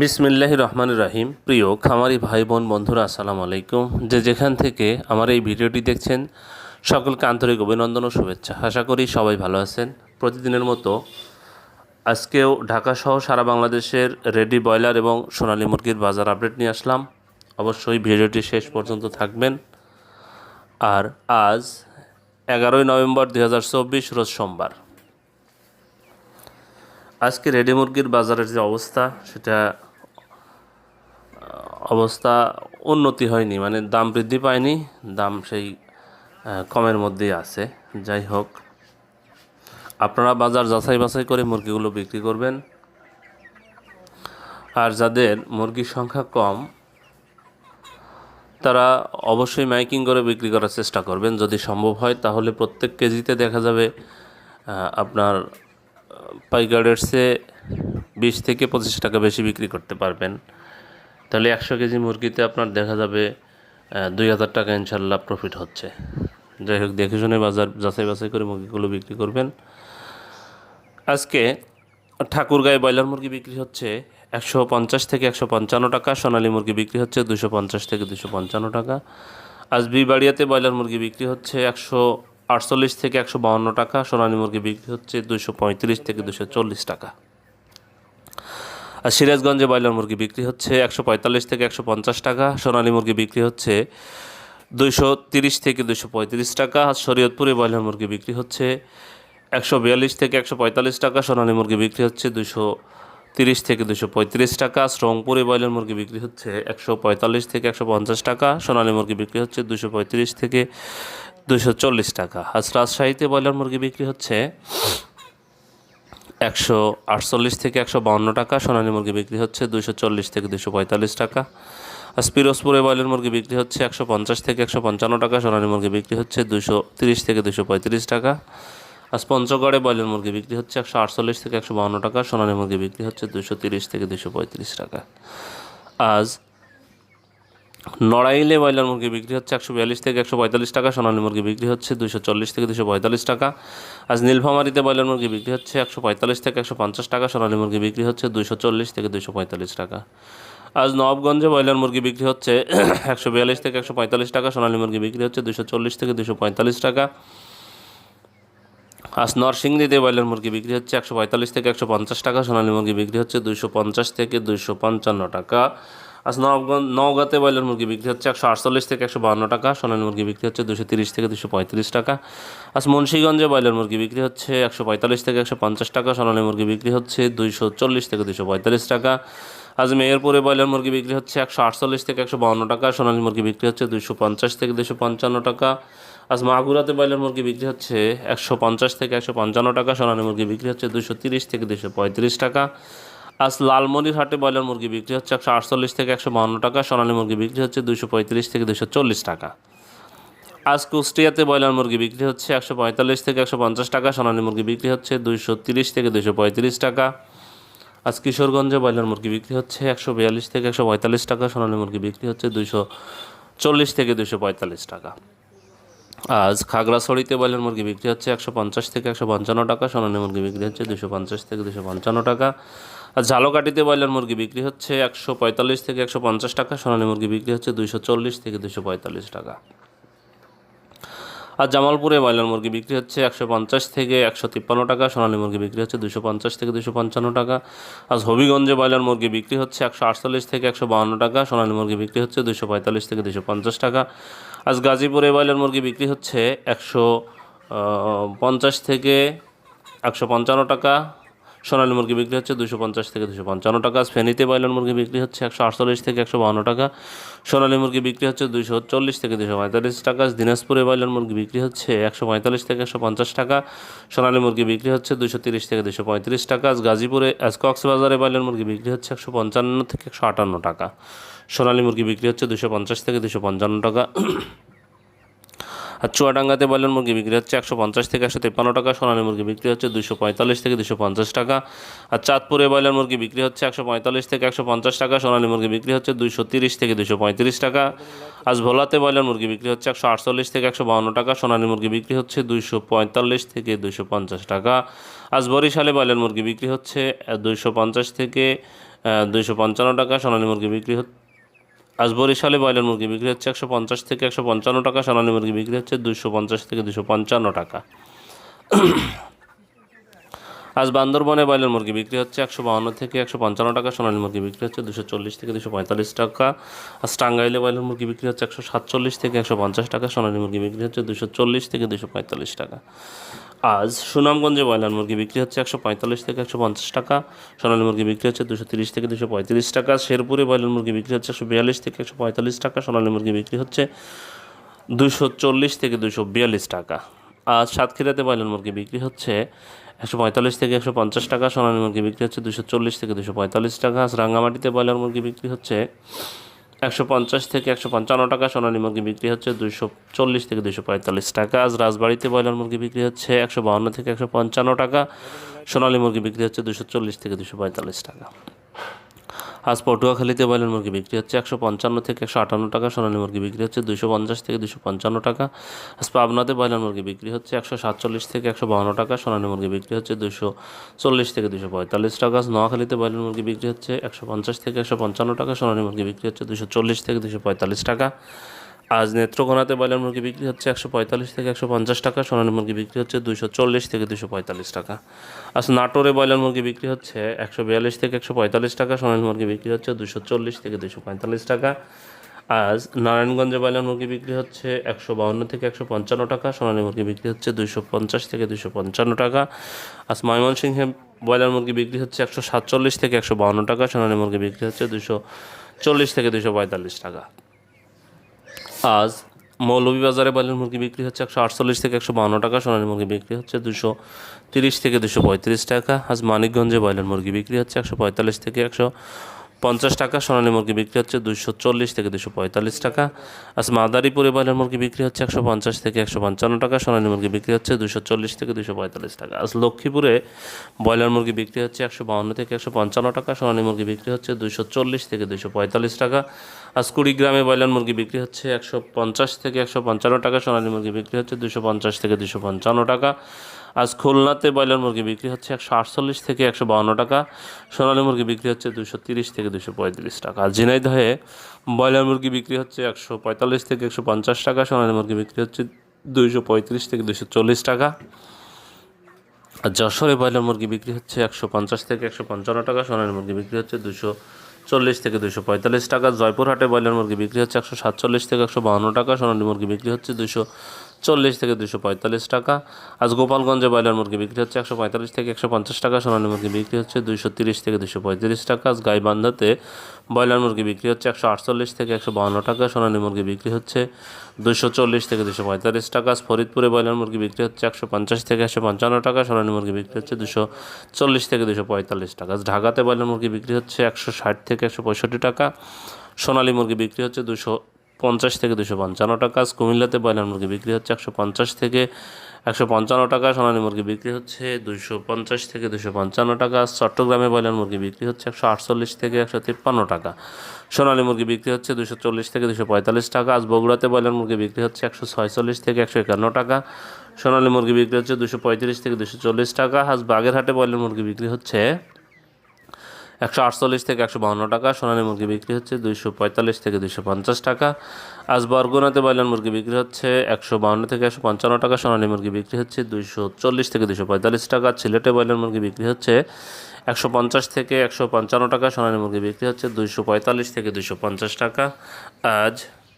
বিসমিল্লাহ রহমান রাহিম। প্রিয় খামারি ভাই বোন বন্ধুরা, আসসালামু আলাইকুম। যে যেখান থেকে আমার এই ভিডিওটি দেখছেন, সকলকে আন্তরিক অভিনন্দন ও শুভেচ্ছা। আশা করি সবাই ভালো আছেন। প্রতিদিনের মতো আজকেও ঢাকা সহ সারা বাংলাদেশের রেডি ব্রয়লার এবং সোনালী মুরগির বাজার আপডেট নিয়ে আসলাম। অবশ্যই ভিডিওটি শেষ পর্যন্ত থাকবেন। আর আজ এগারোই নভেম্বর দু হাজার চব্বিশ, রোজ সোমবার। আজকে রেডি মুরগির বাজারের যে অবস্থা, সেটা অবস্থা উন্নতি হয়নি মানে দাম বৃদ্ধি পায়নি, দাম সেই কমের মধ্যেই আছে। যাই হোক, আপনারা বাজার যাচাই বাছাই করে মুরগিগুলো বিক্রি করবেন। আর যাদের মুরগির সংখ্যা কম, তারা অবশ্যই মাইকিং করে বিক্রি করার চেষ্টা করবেন। যদি সম্ভব হয়, তাহলে প্রত্যেক কেজিতে দেখা যাবে আপনার পাইকারের চেয়ে বিশ থেকে পঁচিশ টাকা বেশি বিক্রি করতে পারবেন। তাহলে একশো কেজি মুরগিতে আপনার দেখা যাবে দুই হাজার টাকা ইনশাল্লাহ প্রফিট হচ্ছে। যাই হোক, দেখে শুনে বাজার যাচাই বাছাই করে মুরগিগুলো বিক্রি করবেন। আজকে ঠাকুরগাঁয়ে ব্রয়লার মুরগি বিক্রি হচ্ছে একশো পঞ্চাশ থেকে একশো পঞ্চান্ন টাকা, সোনালী মুরগি বিক্রি হচ্ছে দুশো পঞ্চাশ থেকে দুশো পঞ্চান্ন টাকা। আজ বিবাড়িয়াতে ব্রয়লার মুরগি বিক্রি হচ্ছে একশো আটচল্লিশ থেকে একশো বাউন্ন টাকা, সোনালী মুরগি বিক্রি হচ্ছে দুশো পঁয়ত্রিশ থেকে দুশো চল্লিশ টাকা। আর সিরাজগঞ্জে ব্রয়লার মুরগি বিক্রি হচ্ছে একশো পঁয়তাল্লিশ থেকে একশো পঞ্চাশ টাকা, সোনালী মুরগি বিক্রি হচ্ছে দুইশো তিরিশ থেকে দুশো পঁয়ত্রিশ টাকা, আর শরীয়তপুরে ব্রয়লার মুরগি বিক্রি হচ্ছে একশো বিয়াল্লিশ থেকে একশো পঁয়তাল্লিশ টাকা, সোনালী মুরগি বিক্রি হচ্ছে দুশো তিরিশ থেকে দুশো পঁয়ত্রিশ টাকা শ্রমপুরে ব্রয়লার মুরগি বিক্রি হচ্ছে একশো পঁয়তাল্লিশ থেকে একশো পঞ্চাশ টাকা, সোনালী মুরগি বিক্রি হচ্ছে দুশো পঁয়ত্রিশ থেকে দুশো চল্লিশ টাকা। আজ রাজশাহীতে ব্রয়লার মুরগি বিক্রি হচ্ছে একশো আটচল্লিশ থেকে একশো বাউন্ন টাকা। সোনালী মুরগি বিক্রি হচ্ছে দুশো চল্লিশ থেকে দুশো পঁয়তাল্লিশ টাকা। আর পিরোজপুরে ব্রয়লার মুরগি বিক্রি হচ্ছে একশো পঞ্চাশ থেকে একশো পঞ্চান্ন টাকা। সোনালী মুরগি বিক্রি হচ্ছে দুশো তিরিশ থেকে দুশো পঁয়ত্রিশ টাকা। আজ পঞ্চগড়ে ব্রয়লার মুরগি বিক্রি হচ্ছে একশো আটচল্লিশ থেকে একশো বাউন্ন টাকা। সোনালী মুরগি বিক্রি হচ্ছে দুশো তিরিশ থেকে দুশো পঁয়ত্রিশ টাকা। আজ নড়াইলে ব্রয়লার মুরগি বিক্রি হচ্ছে একশো বিয়াল্লিশ থেকে একশো পঁয়তাল্লিশ টাকা, সোনালী মুরগি বিক্রি হচ্ছে দুশো চল্লিশ থেকে দুশো পঁয়তাল্লিশ টাকা। আজ নীলফামারিতে ব্রয়লার মুরগি বিক্রি হচ্ছে একশো পঁয়তাল্লিশ থেকে একশো পঞ্চাশ টাকা, সোনালী মুরগি বিক্রি হচ্ছে দুশো চল্লিশ থেকে দুশো পঁয়তাল্লিশ টাকা। আজ নবাবগঞ্জে ব্রয়লার মুরগি বিক্রি হচ্ছে একশো বিয়াল্লিশ থেকে একশো পঁয়তাল্লিশ টাকা, সোনালী মুরগি বিক্রি হচ্ছে দুশো চল্লিশ থেকে দুশো পঁয়তাল্লিশ টাকা। আজ নরসিংদীতে ব্রয়লার মুরগি বিক্রি হচ্ছে একশো পঁয়তাল্লিশ থেকে একশো পঞ্চাশ টাকা, সোনালী মুরগি বিক্রি হচ্ছে দুশো পঞ্চাশ থেকে দুশো পঞ্চান্ন টাকা। আজ নবগঞ্জ নওগাঁতে ব্রয়লার মুরগি বিক্রি হচ্ছে একশো আটচল্লিশ থেকে একশো বান্ন টাকা, সোনালী মুরগি বিক্রি হচ্ছে দুশো তিরিশ থেকে দুশো পঁয়ত্রিশ টাকা। আজ মুন্সীগঞ্জে ব্রয়লার মুরগি বিক্রি হচ্ছে একশো পঁয়তাল্লিশ থেকে একশো পঞ্চাশ টাকা, সোনালী মুরগি বিক্রি হচ্ছে দুইশো চল্লিশ থেকে দুশো পঁয়তাল্লিশ টাকা। আজ মেহেরপুরে ব্রয়লার মুরগি বিক্রি হচ্ছে একশো আটচল্লিশ থেকে একশো বাউন্ন টাকা, সোনালী মুরগি বিক্রি হচ্ছে দুশো পঞ্চাশ থেকে দুশো পঞ্চান্ন টাকা। আজ মাগুরাতে ব্রয়লার মুরগি বিক্রি হচ্ছে একশো পঞ্চাশ থেকে একশো পঞ্চান্ন টাকা, সোনালী মুরগি বিক্রি হচ্ছে দুশো তিরিশ থেকে দুশো পঁয়ত্রিশ টাকা। আজ লালমনিরহাটে ব্রয়লার মুরগি বিক্রি হচ্ছে একশো আটচল্লিশ থেকে একশো বাউন্ন টাকা, সোনালী মুরগি বিক্রি হচ্ছে দুশো পঁয়ত্রিশ থেকে দুশো চল্লিশ টাকা। আজ কুষ্টিয়াতে ব্রয়লার মুরগি বিক্রি হচ্ছে একশো পঁয়তাল্লিশ থেকে একশো পঞ্চাশ টাকা, সোনালী মুরগি বিক্রি হচ্ছে দুইশো তিরিশ থেকে দুশো পঁয়ত্রিশ টাকা। আজ কিশোরগঞ্জে ব্রয়লার মুরগি বিক্রি হচ্ছে একশো বিয়াল্লিশ থেকে একশো পঁয়তাল্লিশ টাকা, সোনালী মুরগি বিক্রি হচ্ছে দুইশো চল্লিশ থেকে দুশো পঁয়তাল্লিশ টাকা। আজ খাগড়াছড়িতে ব্রয়লার মুরগি বিক্রি হচ্ছে একশো পঞ্চাশ থেকে একশো পঞ্চান্ন টাকা, সোনালী মুরগি বিক্রি হচ্ছে দুশো পঞ্চাশ থেকে দুশো পঞ্চান্ন টাকা। আর ঝালকাঠিতে ব্রয়লার মুরগি বিক্রি হচ্ছে একশো পঁয়তাল্লিশ থেকে একশো পঞ্চাশ টাকা, সোনালী মুরগি বিক্রি হচ্ছে দুশো চল্লিশ থেকে দুশো পঁয়তাল্লিশ টাকা। আর জামালপুরে ব্রয়লার মুরগি বিক্রি হচ্ছে একশো পঞ্চাশ থেকে একশো তিপ্পান্ন টাকা, সোনালী মুরগি বিক্রি হচ্ছে দুশো পঞ্চাশ থেকে দুশো পঞ্চান্ন টাকা। আজ হবিগঞ্জে ব্রয়লার মুরগি বিক্রি হচ্ছে একশো আটচল্লিশ থেকে একশো বাউন্ন টাকা, সোনালী মুরগি বিক্রি হচ্ছে দুশো পঁয়তাল্লিশ থেকে দুশো পঞ্চাশ টাকা। আজ গাজীপুরে ব্রয়লার মুরগি বিক্রি হচ্ছে একশো পঞ্চাশ থেকে একশো পঞ্চান্ন টাকা সোনালী মুরগি বিক্রি হচ্ছে দুশো পঞ্চাশ থেকে দুশো পঞ্চান্ন টাকা। ফেনীতে ব্রয়লার মুরগি বিক্রি হচ্ছে একশো আটচল্লিশ থেকে একশো বাউন্ন টাকা। সোনালী মুরগি বিক্রি হচ্ছে দুশো চল্লিশ থেকে দুশো পঁয়তাল্লিশ টাকা। দিনাজপুরে ব্রয়লার মুরগি বিক্রি হচ্ছে একশো পঁয়তাল্লিশ থেকে একশো পঞ্চাশ টাকা। সোনালী মুরগি বিক্রি হচ্ছে দুশো তিরিশ থেকে দুশো পঁয়ত্রিশ টাকা। গাজীপুরে, আজ কক্সবাজারে ব্রয়লার মুরগি বিক্রি হচ্ছে একশো পঞ্চান্ন থেকে একশো আটান্ন টাকা। সোনালী মুরগি বিক্রি হচ্ছে দুশো পঞ্চাশ থেকে দুশো পঞ্চান্ন টাকা। আর চুয়াডাঙ্গাতে ব্রয়লার মুরগি বিক্রি হচ্ছে একশো পঞ্চাশ থেকে একশো তেপ্পান্ন টাকা, সোনালী মুরগি বিক্রি হচ্ছে দুশো পঁয়তাল্লিশ থেকে দুশো পঞ্চাশ টাকা। আর চাঁদপুরে ব্রয়লার মুরগি বিক্রি হচ্ছে একশো পঁয়তাল্লিশ থেকে একশো পঞ্চাশ টাকা, সোনালী মুরগি বিক্রি হচ্ছে দুশো তিরিশ থেকে দুশো পঁয়ত্রিশ টাকা। আজ ভোলাতে ব্রয়লার মুরগি বিক্রি হচ্ছে একশো আটচল্লিশ থেকে একশো বাউন্ন টাকা, সোনালী মুরগি বিক্রি হচ্ছে দুশো পঁয়তাল্লিশ থেকে দুশো পঞ্চাশ টাকা। আজ বরিশালে ব্রয়লার মুরগি বিক্রি হচ্ছে দুশো পঞ্চাশ থেকে দুইশো পঞ্চান্ন টাকা, সোনালী মুরগি বিক্রি হচ্ছে আজ বরিশালে ব্রয়লার মুরগি বিক্রি হচ্ছে একশো পঞ্চাশ থেকে একশো পঞ্চান্ন টাকা, সোনালী মুরগি বিক্রি হচ্ছে দুশো পঞ্চাশ থেকে দুশো পঞ্চান্ন টাকা। আজ বান্দরবনে ব্রয়লার মুরগি বিক্রি হচ্ছে একশো বাউন্ন থেকে একশো পঞ্চান্ন টাকা, সোনালী মুরগি বিক্রি হচ্ছে দুশো চল্লিশ থেকে দুশো পঁয়তাল্লিশ টাকা। আজ টাঙ্গাইলে ব্রয়লার মুরগি বিক্রি হচ্ছে একশো সাতচল্লিশ থেকে একশো পঞ্চাশ টাকা, সোনালী মুরগি বিক্রি হচ্ছে দুশো চল্লিশ থেকে দুশো পঁয়তাল্লিশ টাকা। আজ সুনামগঞ্জে ব্রয়লার মুরগি বিক্রি হচ্ছে একশো পঁয়তাল্লিশ থেকে একশো পঞ্চাশ টাকা, সোনালী মুরগি বিক্রি হচ্ছে দুশো তিরিশ থেকে দুশো পঁয়ত্রিশ টাকা। শেরপুরে ব্রয়লার মুরগি বিক্রি হচ্ছে একশো বিয়াল্লিশ থেকে একশো পঁয়তাল্লিশ টাকা, সোনালী মুরগি বিক্রি হচ্ছে দুশো চল্লিশ থেকে দুশো বিয়াল্লিশ টাকা। আজ সাতক্ষীরাতে ব্রয়লার মুরগি বিক্রি হচ্ছে একশো পঁয়তাল্লিশ থেকে একশো পঞ্চাশ টাকা, সোনালী মুরগি বিক্রি হচ্ছে দুশো চল্লিশ থেকে দুশো পঁয়তাল্লিশ টাকা, আজ রাঙ্গামাটিতে ব্রয়লার মুরগি বিক্রি হচ্ছে একশো পঞ্চাশ থেকে একশো পঞ্চান্ন টাকা, সোনালী মুরগি বিক্রি হচ্ছে দুশো চল্লিশ থেকে দুশো পঁয়তাল্লিশ টাকা, আজ রাজবাড়িতে ব্রয়লার মুরগি বিক্রি হচ্ছে একশো বাউন্ন থেকে একশো পঞ্চান্ন টাকা, সোনালী মুরগি বিক্রি হচ্ছে দুশো চল্লিশ থেকে দুশো পঁয়তাল্লিশ টাকা। আজ পটুয়াখালীতে ব্রয়লার মুরগি বিক্রি হচ্ছে একশো পঞ্চান্ন থেকে একশো আটান্ন টাকা, সোনালী মুরগি বিক্রি হচ্ছে দুশো পঞ্চাশ থেকে দুশো পঞ্চান্ন টাকা। আজ পাবনাতে ব্রয়লার মুরগি বিক্রি হচ্ছে একশো সাতচল্লিশ থেকে একশো বাহান্ন টাকা, সোনালী মুরগি বিক্রি হচ্ছে দুশো চল্লিশ থেকে দুশো পঁয়তাল্লিশ টাকা। আজ নোয়াখালীতে ব্রয়লার মুরগি বিক্রি হচ্ছে একশো পঞ্চাশ থেকে একশো পঞ্চান্ন টাকা, সোনালী মুরগি বিক্রি হচ্ছে দুশো চল্লিশ থেকে দুশো পঁয়তাল্লিশ টাকা। আজ নেত্রকোনাতে ব্রয়লার মুরগি বিক্রি হচ্ছে একশো পঁয়তাল্লিশ থেকে একশো পঞ্চাশ টাকা, সোনালী মুরগি বিক্রি হচ্ছে দুশো চল্লিশ থেকে দুশো পঁয়তাল্লিশ টাকা। আজ নাটোরে ব্রয়লার মুরগি বিক্রি হচ্ছে একশো বিয়াল্লিশ থেকে একশো পঁয়তাল্লিশ টাকা, সোনালী মুরগি বিক্রি হচ্ছে দুশো চল্লিশ থেকে দুশো পঁয়তাল্লিশ টাকা। আজ নারায়ণগঞ্জে ব্রয়লার মুরগি বিক্রি হচ্ছে একশো বাউন্ন থেকে একশো পঞ্চান্ন টাকা, সোনালী মুরগি বিক্রি হচ্ছে দুশো পঞ্চাশ থেকে দুশো পঞ্চান্ন টাকা। আজ ময়মনসিংহে ব্রয়লার মুরগি বিক্রি হচ্ছে একশো সাতচল্লিশ থেকে একশো বাউন্ন টাকা, সোনালী মুরগি বিক্রি হচ্ছে দুশো চল্লিশ থেকে দুশো পঁয়তাল্লিশ টাকা। আজ মৌলভীবাজারে ব্রয়লার মুরগি বিক্রি হচ্ছে একশো আটচল্লিশ থেকে একশো বান্ন টাকা, সোনালী মুরগি বিক্রি হচ্ছে দুশো তিরিশ থেকে দুশো পঁয়ত্রিশ টাকা। আজ মানিকগঞ্জে ব্রয়লার মুরগি বিক্রি হচ্ছে একশো পঁয়তাল্লিশ থেকে একশো পঞ্চাশ টাকা, সোনালী মুরগি বিক্রি হচ্ছে দুশো চল্লিশ থেকে দুশো পঁয়তাল্লিশ টাকা। আর মাদারীপুরে ব্রয়লার মুরগি বিক্রি হচ্ছে একশো পঞ্চাশ থেকে একশো পঞ্চান্ন টাকা, সোনালী মুরগি বিক্রি হচ্ছে দুশো চল্লিশ থেকে দুশো পঁয়তাল্লিশ টাকা। আজ লক্ষ্মীপুরে ব্রয়লার মুরগি বিক্রি হচ্ছে একশো বাউন্ন থেকে একশো পঞ্চান্ন টাকা, সোনালী মুরগি বিক্রি হচ্ছে দুশো চল্লিশ থেকে দুশো পঁয়তাল্লিশ টাকা। আজ কুড়িগ্রামে ব্রয়লার মুরগি বিক্রি হচ্ছে একশো পঞ্চাশ থেকে একশো পঞ্চান্ন টাকা, সোনালী মুরগি বিক্রি হচ্ছে দুশো পঞ্চাশ থেকে দুশো পঞ্চান্ন টাকা। আজ খুলনাতে ব্রয়লার মুরগি বিক্রি হচ্ছে একশো আটচল্লিশ থেকে একশো বাউন্ন টাকা, সোনালী মুরগি বিক্রি হচ্ছে দুশো তিরিশ থেকে দুশো পঁয়ত্রিশ টাকা। ঝিনাইদহে ব্রয়লার মুরগি বিক্রি হচ্ছে একশো পঁয়তাল্লিশ থেকে একশো পঞ্চাশ টাকা, সোনালী মুরগি বিক্রি হচ্ছে দুইশো পঁয়ত্রিশ থেকে দুশো চল্লিশ টাকা। আর যশোরে ব্রয়লার মুরগি বিক্রি হচ্ছে একশো পঞ্চাশ থেকে একশো পঞ্চান্ন টাকা, সোনালী মুরগি বিক্রি হচ্ছে দুশো চল্লিশ থেকে দুশো পঁয়তাল্লিশ টাকা। জয়পুরহাটে ব্রয়লার মুরগি বিক্রি হচ্ছে একশো সাতচল্লিশ থেকে একশো বাউন্ন টাকা, সোনালী মুরগি বিক্রি হচ্ছে দুশো চল্লিশ থেকে দুশো পঁয়তাল্লিশ টাকা। আজ গোপালগঞ্জে ব্রয়লার মুরগি বিক্রি হচ্ছে একশো পঁয়তাল্লিশ থেকে একশো পঞ্চাশ টাকা, সোনালী মুরগি বিক্রি হচ্ছে দুশো তিরিশ থেকে দুশো পঁয়ত্রিশ টাকা। আজ গাইবান্ধাতে ব্রয়লার মুরগি বিক্রি হচ্ছে একশো আটচল্লিশ থেকে একশো বাহান্ন টাকা, সোনালী মুরগি বিক্রি হচ্ছে দুশো চল্লিশ থেকে দুশো পঁয়তাল্লিশ টাকা। আজ ফরিদপুরে ব্রয়লার মুরগি বিক্রি হচ্ছে একশো পঞ্চাশ থেকে একশো পঞ্চান্ন টাকা, সোনালী মুরগি বিক্রি হচ্ছে দুশো চল্লিশ থেকে দুশো পঁয়তাল্লিশ টাকা। আজ ঢাকাতে ব্রয়লার মুরগি বিক্রি হচ্ছে একশো ষাট থেকে একশো পঁয়ষট্টি টাকা, সোনালী মুরগি বিক্রি হচ্ছে দুশো পঞ্চাশ থেকে দুশো পঞ্চান্ন টাকা। কুমিল্লাতে ব্রয়লার মুরগি বিক্রি হচ্ছে একশো পঞ্চাশ থেকে একশো পঞ্চান্ন টাকা। সোনালী মুরগি বিক্রি হচ্ছে দুশো পঞ্চাশ থেকে দুশো পঞ্চান্ন টাকা। চট্টগ্রামে ব্রয়লার মুরগি বিক্রি হচ্ছে একশো আটচল্লিশ থেকে একশো তিপ্পান্ন টাকা। সোনালী মুরগি বিক্রি হচ্ছে দুশো চল্লিশ থেকে দুশো পঁয়তাল্লিশ টাকা। আজ বগুড়াতে ব্রয়লার মুরগি বিক্রি হচ্ছে একশো ছয়চল্লিশ থেকে একশো একান্ন টাকা। সোনালী মুরগি বিক্রি হচ্ছে দুশো পঁয়ত্রিশ থেকে দুশো চল্লিশ টাকা। আজ বাগেরহাটে ব্রয়লার মুরগি বিক্রি হচ্ছে একশো আটচল্লিশ থেকে একশো বাহান্ন টাকা, সোনালী মুরগি বিক্রি হচ্ছে দুইশো পঁয়তাল্লিশ থেকে দুইশো পঞ্চাশ টাকা। আজ বরগুনাতে ব্রয়লার মুরগি বিক্রি হচ্ছে একশো বাহান্ন থেকে একশো পঞ্চান্ন টাকা, সোনালি মুরগি বিক্রি হচ্ছে দুইশো চল্লিশ থেকে দুশো পঁয়তাল্লিশ টাকা সিলেটে ব্রয়লার মুরগি বিক্রি হচ্ছে একশো পঞ্চাশ থেকে একশো পঞ্চান্ন টাকা, সোনালী মুরগি বিক্রি হচ্ছে দুইশো পঁয়তাল্লিশ থেকে দুইশো পঞ্চাশ টাকা। আজ